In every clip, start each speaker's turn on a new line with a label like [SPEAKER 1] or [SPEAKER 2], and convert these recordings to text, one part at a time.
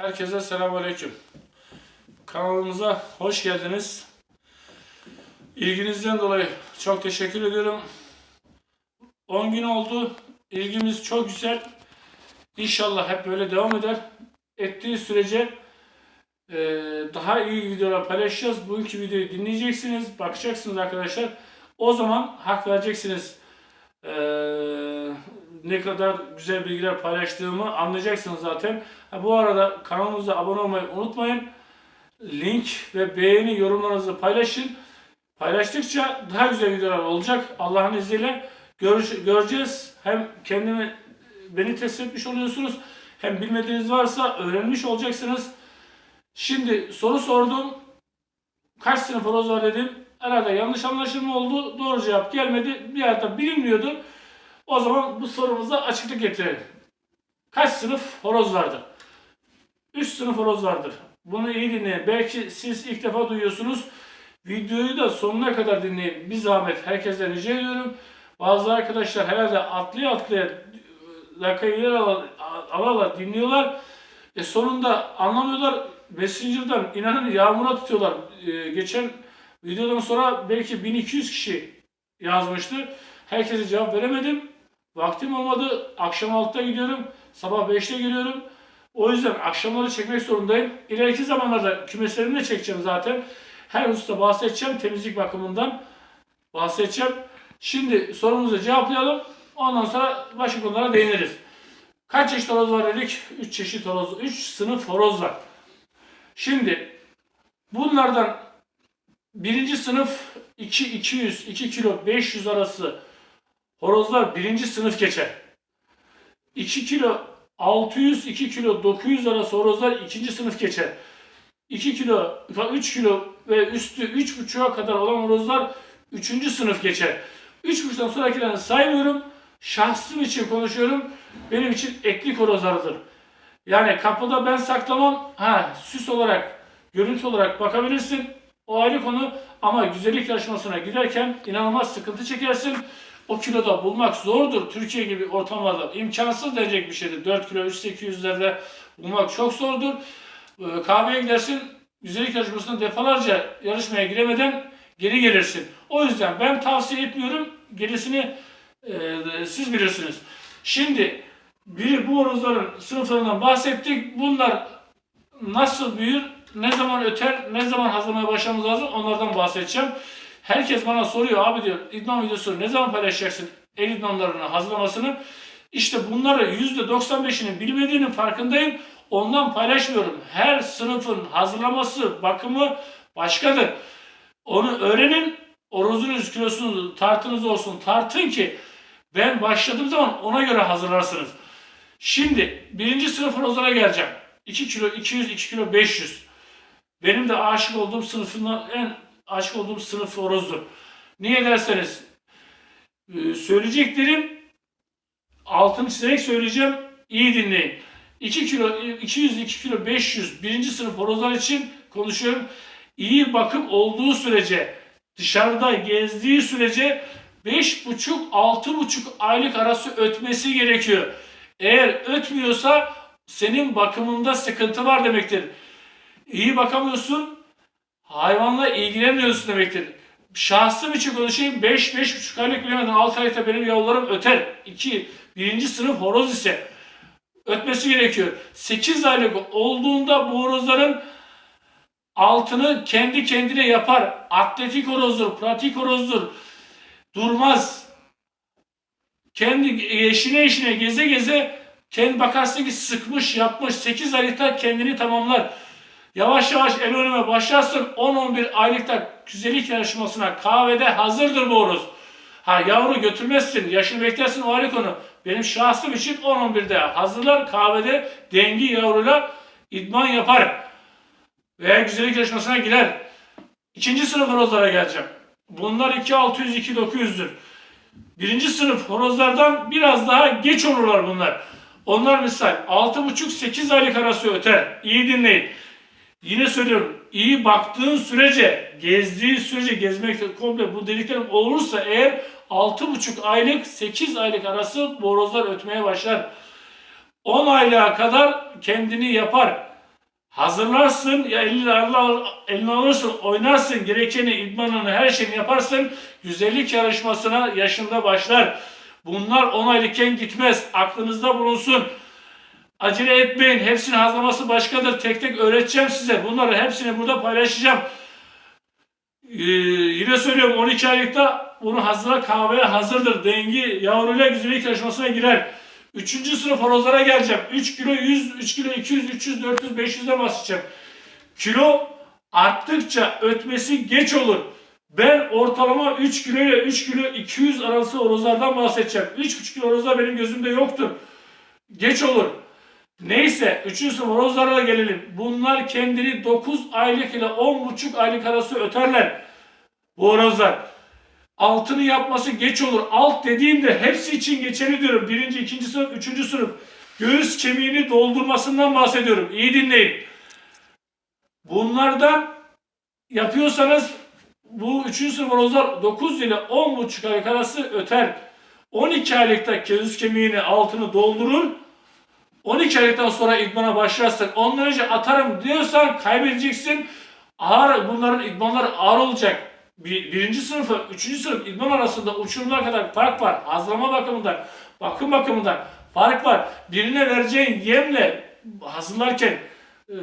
[SPEAKER 1] Herkese selamünaleyküm. Kanalımıza hoş geldiniz. İlginizden dolayı çok teşekkür ediyorum. 10 gün oldu. İlgimiz çok güzel. İnşallah hep böyle devam eder. Ettiği sürece eee, daha iyi videolar paylaşacağız. Bugünkü videoyu dinleyeceksiniz, bakacaksınız arkadaşlar. O zaman hak vereceksiniz. Eee, ne kadar güzel bilgiler paylaştığımı anlayacaksınız zaten. Ha, bu arada kanalımıza abone olmayı unutmayın. Link ve beğeni yorumlarınızı paylaşın. Paylaştıkça daha güzel videolar olacak. Allah'ın izniyle görüş, göreceğiz. Hem kendimi beni test etmiş oluyorsunuz. Hem bilmediğiniz varsa öğrenmiş olacaksınız. Şimdi soru sordum. Kaç sınıf horoz var dedim. Herhalde yanlış anlaşılma oldu. Doğru cevap gelmedi. Bir yerde bilinmiyordu. O zaman bu sorumuza açıklık getirelim. Kaç sınıf horoz vardır? 3 sınıf horoz vardır. Bunu iyi dinleyin. Belki siz ilk defa duyuyorsunuz. Videoyu da sonuna kadar dinleyin. Bir zahmet herkese rica ediyorum. Bazı arkadaşlar herhalde atlaya atlaya dakikayı yer ala ala ala dinliyorlar. E sonunda anlamıyorlar. Messenger'dan inanın yağmura tutuyorlar. E, geçen videodan sonra belki 1200 kişi yazmıştı. Herkese cevap veremedim. Vaktim olmadı. Akşam 6'da gidiyorum. Sabah 5'te geliyorum. O yüzden akşamları çekmek zorundayım. İleriki zamanlarda kümeslerimi de çekeceğim zaten. Her hususta bahsedeceğim. Temizlik bakımından bahsedeceğim. Şimdi sorumuzu cevaplayalım. Ondan sonra başka konulara değiniriz. Kaç çeşit horoz var dedik? 3 çeşit horoz, 3 sınıf horoz var. Şimdi bunlardan birinci sınıf 2 200 2 kilo 500 arası horozlar birinci sınıf geçer. 2 kilo 600 2 kilo 900 arası horozlar ikinci sınıf geçer. 2 kilo 3 kilo ve üstü 3,5'a kadar olan horozlar 3. sınıf geçer. 3,5'tan sonrakilerini saymıyorum. Şahsım için konuşuyorum. Benim için eklik horozlarıdır. Yani kapıda ben saklamam. Ha süs olarak, görüntü olarak bakabilirsin. O ayrı konu ama güzellik yarışmasına giderken inanılmaz sıkıntı çekersin. O kiloda bulmak zordur. Türkiye gibi ortamlarda imkansız denecek bir şeydir. 4 kilo 3-800'lerde bulmak çok zordur. Ee, Kahveye gidersin, güzellik yarışmasına defalarca yarışmaya giremeden geri gelirsin. O yüzden ben tavsiye etmiyorum. Gerisini e, siz bilirsiniz. Şimdi biri bu horozların sınıflarından bahsettik. Bunlar nasıl büyür, ne zaman öter, ne zaman hazırlamaya başlamamız lazım onlardan bahsedeceğim. Herkes bana soruyor abi diyor idman videosu ne zaman paylaşacaksın el idmanlarını hazırlamasını. İşte bunları %95'inin bilmediğinin farkındayım. Ondan paylaşmıyorum. Her sınıfın hazırlaması, bakımı başkadır. Onu öğrenin. Orozunuz, kilosunu, tartınız olsun. Tartın ki ben başladığım zaman ona göre hazırlarsınız. Şimdi birinci sınıf horozlara geleceğim. 2 kilo 200, 2 kilo 500. Benim de aşık olduğum sınıfından en aşık olduğum sınıf horozdur. Niye derseniz e, söyleyeceklerim altını çizerek söyleyeceğim. İyi dinleyin. 2 kilo 200 2 kilo 500 birinci sınıf horozlar için konuşuyorum. İyi bakım olduğu sürece dışarıda gezdiği sürece 5,5-6,5 aylık arası ötmesi gerekiyor. Eğer ötmüyorsa senin bakımında sıkıntı var demektir. İyi bakamıyorsun, hayvanla ilgilenmiyorsun demektir. Şahsım için konuşayım 5-5,5 aylık bilemeden 6 aylıkta benim yavrularım öter. 2. Birinci sınıf horoz ise ötmesi gerekiyor. 8 aylık olduğunda bu horozların altını kendi kendine yapar. Atletik horozdur, pratik horozdur. Durmaz. Kendi eşine eşine geze geze kendi bakarsın ki sıkmış yapmış 8 aylıkta kendini tamamlar. Yavaş yavaş el önüme başlarsın 10-11 aylıkta güzellik yarışmasına kahvede hazırdır bu horoz. Ha yavru götürmezsin, yaşını beklersin o ayrı konu. Benim şahsım için 10-11'de hazırlar kahvede dengi yavruyla idman yapar. Veya güzellik yarışmasına girer. İkinci sınıf horozlara geleceğim. Bunlar 2600-2900'dür. Birinci sınıf horozlardan biraz daha geç olurlar bunlar. Onlar misal 6,5-8 aylık arası öter. İyi dinleyin. Yine söylüyorum. iyi baktığın sürece, gezdiği sürece, gezmek komple bu dediklerim olursa eğer 6,5 aylık 8 aylık arası borozlar ötmeye başlar. 10 aylığa kadar kendini yapar. hazırlarsın ya eline, al- eline alırsın oynarsın gerekeni idmanını her şeyini yaparsın güzellik yarışmasına yaşında başlar. Bunlar 10 aylıkken gitmez. Aklınızda bulunsun. Acele etmeyin. Hepsinin hazırlaması başkadır. Tek tek öğreteceğim size. Bunları hepsini burada paylaşacağım. Ee, yine söylüyorum 12 aylıkta bunu hazıra kahveye hazırdır. Dengi yavruyla güzellik yarışmasına girer. Üçüncü sınıf horozlara geleceğim. 3 kilo 100, 3 kilo 200, 300, 400, 500'e basacağım. Kilo arttıkça ötmesi geç olur. Ben ortalama 3 kilo ile 3 kilo 200 arası horozlardan bahsedeceğim. 3,5 kilo horozlar benim gözümde yoktur. Geç olur. Neyse 3. sınıf horozlara gelelim. Bunlar kendini 9 aylık ile 10,5 aylık arası öterler. Bu horozlar. Altını yapması geç olur. Alt dediğimde hepsi için geçerli diyorum. Birinci, ikinci sınıf, üçüncü sınıf. Göğüs kemiğini doldurmasından bahsediyorum. İyi dinleyin. Bunlardan yapıyorsanız bu 3. sınıf horozlar 9 ile 10,5 aylık arası öter. 12 aylıkta göğüs kemiğini altını doldurur. 12 aylıktan sonra idmana başlarsın. Ondan önce atarım diyorsan kaybedeceksin. Ağır, bunların idmanları ağır olacak. Bir, birinci sınıfı, üçüncü sınıf idman arasında uçurumlar kadar fark var. Hazırlama bakımından, bakım bakımından fark var. Birine vereceğin yemle hazırlarken e,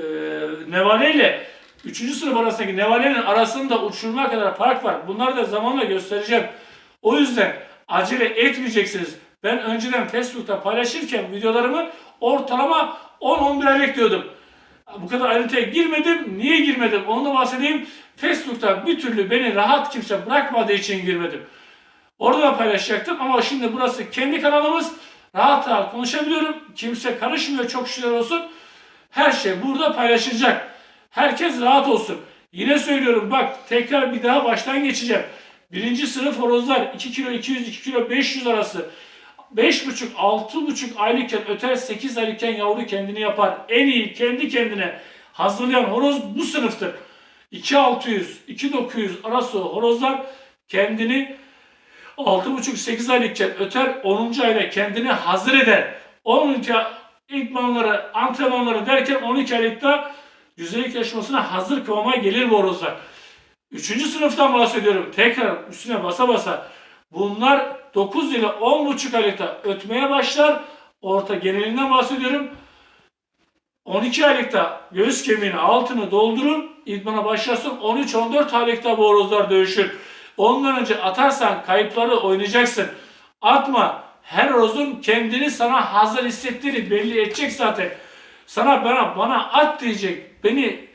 [SPEAKER 1] nevaleyle üçüncü sınıf arasındaki nevalenin arasında uçurumlar kadar fark var. Bunları da zamanla göstereceğim. O yüzden acele etmeyeceksiniz. Ben önceden Facebook'ta paylaşırken videolarımı ortalama 10-11 aylık diyordum. Bu kadar ayrıntıya girmedim. Niye girmedim? Onu da bahsedeyim. Facebook'ta bir türlü beni rahat kimse bırakmadığı için girmedim. Orada da paylaşacaktım ama şimdi burası kendi kanalımız. Rahat rahat konuşabiliyorum. Kimse karışmıyor çok şükür olsun. Her şey burada paylaşılacak. Herkes rahat olsun. Yine söylüyorum bak tekrar bir daha baştan geçeceğim. Birinci sınıf horozlar 2 kilo 200 2 kilo 500 arası. 5,5 6,5 aylıkken öter 8 aylıkken yavru kendini yapar. En iyi kendi kendine hazırlayan horoz bu sınıftır. 2600 2900 arası horozlar kendini 6,5-8 aylıkken öter 10. ayda kendini hazır eder. 12 idmanları, antrenmanları derken 12 aylıkta güzellik yarışmasına hazır kıvama gelir bu horozlar. Üçüncü sınıftan bahsediyorum. Tekrar üstüne basa basa. Bunlar 9 ile 10,5 aylıkta ötmeye başlar. Orta genelinden bahsediyorum. 12 aylıkta göğüs kemiğini altını doldurun. İdmana başlasın. 13-14 aylıkta bu horozlar dövüşür. Ondan önce atarsan kayıpları oynayacaksın. Atma. Her horozun kendini sana hazır hissettiğini belli edecek zaten. Sana bana bana at diyecek. Beni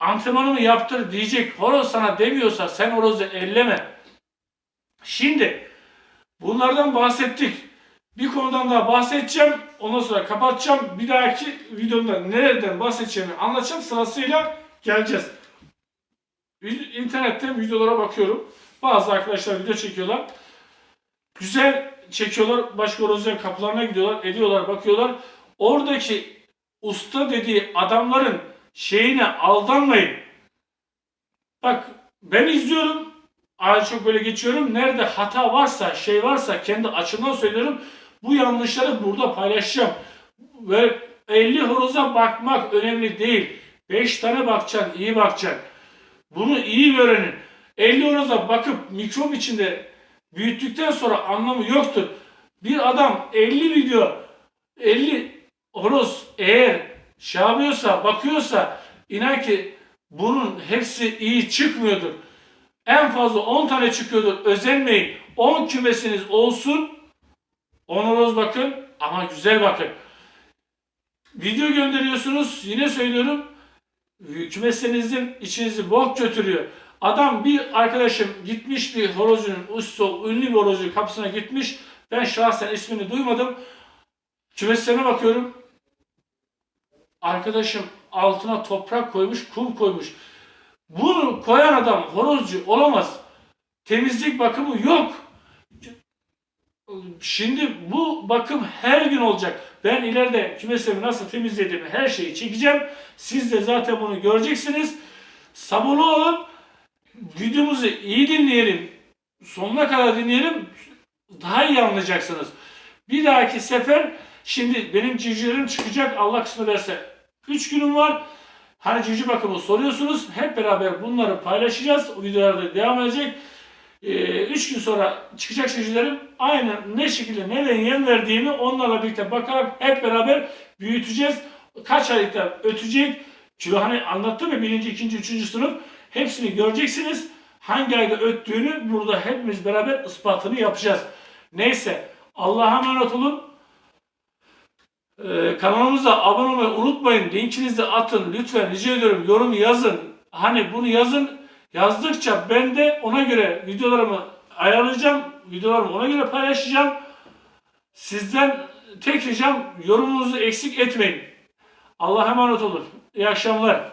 [SPEAKER 1] antrenmanımı yaptır diyecek. Horoz sana demiyorsa sen horozu elleme. Şimdi bunlardan bahsettik. Bir konudan daha bahsedeceğim. Ondan sonra kapatacağım. Bir dahaki videomda nereden bahsedeceğimi anlatacağım. Sırasıyla geleceğiz. İnternetten videolara bakıyorum. Bazı arkadaşlar video çekiyorlar. Güzel çekiyorlar. Başka horozların kapılarına gidiyorlar. Ediyorlar, bakıyorlar. Oradaki usta dediği adamların şeyine aldanmayın. Bak ben izliyorum. Ay çok böyle geçiyorum. Nerede hata varsa, şey varsa kendi açımdan söylüyorum. Bu yanlışları burada paylaşacağım. Ve 50 horoza bakmak önemli değil. 5 tane bakacaksın, iyi bakacaksın. Bunu iyi öğrenin. 50 horoza bakıp mikrop içinde büyüttükten sonra anlamı yoktur. Bir adam 50 video, 50 horoz eğer şey yapıyorsa, bakıyorsa inan ki bunun hepsi iyi çıkmıyordur. En fazla 10 tane çıkıyordur. Özenmeyin. 10 kümesiniz olsun. 10 horoz bakın ama güzel bakın. Video gönderiyorsunuz. Yine söylüyorum. Kümesinizin içinizi bok götürüyor. Adam bir arkadaşım gitmiş bir horozcunun usta, ünlü bir horozcu kapısına gitmiş. Ben şahsen ismini duymadım. Kümeslerine bakıyorum. Arkadaşım altına toprak koymuş, kum koymuş. Bunu koyan adam horozcu olamaz. Temizlik bakımı yok. Şimdi bu bakım her gün olacak. Ben ileride kümesimi nasıl temizlediğimi her şeyi çekeceğim. Siz de zaten bunu göreceksiniz. Sabırlı olun. Videomuzu iyi dinleyelim. Sonuna kadar dinleyelim. Daha iyi anlayacaksınız. Bir dahaki sefer şimdi benim civcivlerim çıkacak Allah kısmet ederse. 3 günüm var. Hani bakımı soruyorsunuz. Hep beraber bunları paylaşacağız. O videolarda devam edecek. 3 gün sonra çıkacak civcivlerim aynı ne şekilde nereye yem verdiğimi onlarla birlikte bakarak hep beraber büyüteceğiz. Kaç aylıkta ötecek. Kilo hani anlattım ya birinci, ikinci, üçüncü sınıf. Hepsini göreceksiniz. Hangi ayda öttüğünü burada hepimiz beraber ispatını yapacağız. Neyse Allah'a emanet olun. Ee, kanalımıza abone olmayı unutmayın. Linkinizi atın. Lütfen rica ediyorum. Yorum yazın. Hani bunu yazın. Yazdıkça ben de ona göre videolarımı ayarlayacağım. Videolarımı ona göre paylaşacağım. Sizden tek ricam yorumunuzu eksik etmeyin. Allah'a emanet olun. İyi akşamlar.